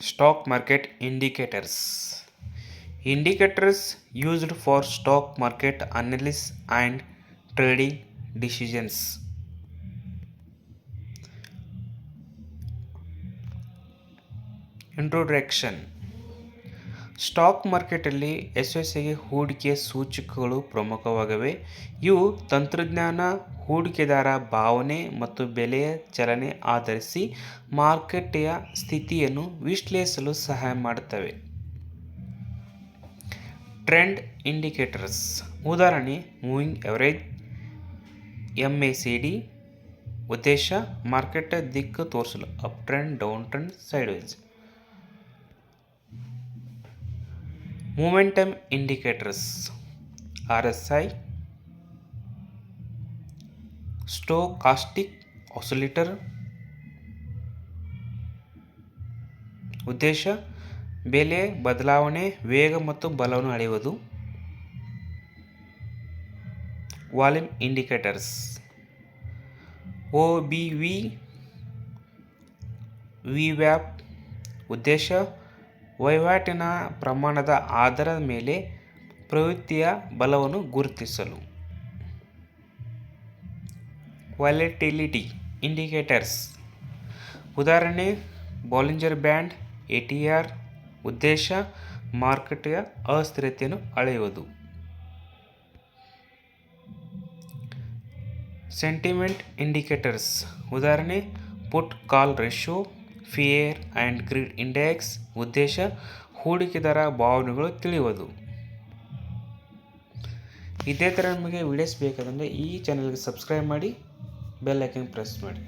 stock market indicators. Indicators used for stock market analysis and trading decisions. Introduction. Stock ಮಾರ್ಕೆಟಲ್ಲಿ ಯಶಸ್ಸಿಗೆ ಹೂಡಿಕೆ ಸೂಚಕಗಳು ಪ್ರಮುಖವಾಗಿವೆ. ಇವು ತಂತ್ರಜ್ಞಾನ, ಹೂಡಿಕೆದಾರ ಭಾವನೆ ಮತ್ತು ಬೆಲೆಯ ಚಲನೆ ಆಧರಿಸಿ ಮಾರುಕಟ್ಟೆಯ ಸ್ಥಿತಿಯನ್ನು ವಿಶ್ಲೇಷಿಸಲು ಸಹಾಯ ಮಾಡುತ್ತವೆ. Trend indicators. ಉದಾಹರಣೆ, moving average M A C D ಉದ್ದೇಶ ಮಾರ್ಕೆಟ್ ದಿಕ್ಕು ತೋರಿಸಲು, up trend, down trend side momentum indicators R S I stochastic oscillator ಉದ್ದೇಶ, ಬೆಲೆ, ಬದಲಾವಣೆ, ವೇಗ ಮತ್ತು ಬಲವನ್ನು ಅಳೆಯುವುದು. Volume indicators O B V V ವ್ಯಾಪ್ ಉದ್ದೇಶ ವಹಿವಾಟಿನ ಪ್ರಮಾಣದ ಆಧಾರದ ಮೇಲೆ ಪ್ರವೃತ್ತಿಯ ಬಲವನ್ನು ಗುರುತಿಸಲು. ವಾಲೆಟಿಲಿಟಿ ಇಂಡಿಕೇಟರ್ಸ್ ಉದಾಹರಣೆ Bollinger band A T R ಉದ್ದೇಶ, ಮಾರುಕಟ್ಟೆಯ ಅಸ್ಥಿರತೆಯನ್ನು ಅಳೆಯುವುದು. ಸೆಂಟಿಮೆಂಟ್ ಇಂಡಿಕೇಟರ್ಸ್ ಉದಾಹರಣೆ put call ratio fear and greed index ಉದ್ದೇಶ ಹೂಡಿಕೆದಾರ ಭಾವನೆಗಳು ತಿಳಿಯುವುದು. ಇದೇ ಥರ ನಮಗೆ ವಿಡಿಯೋಸ್ ಬೇಕಾದಂದರೆ ಈ ಚಾನಲ್ಗೆ ಸಬ್ಸ್ಕ್ರೈಬ್ ಮಾಡಿ ಬೆಲ್ ಐಕನ್ ಪ್ರೆಸ್ ಮಾಡಿ.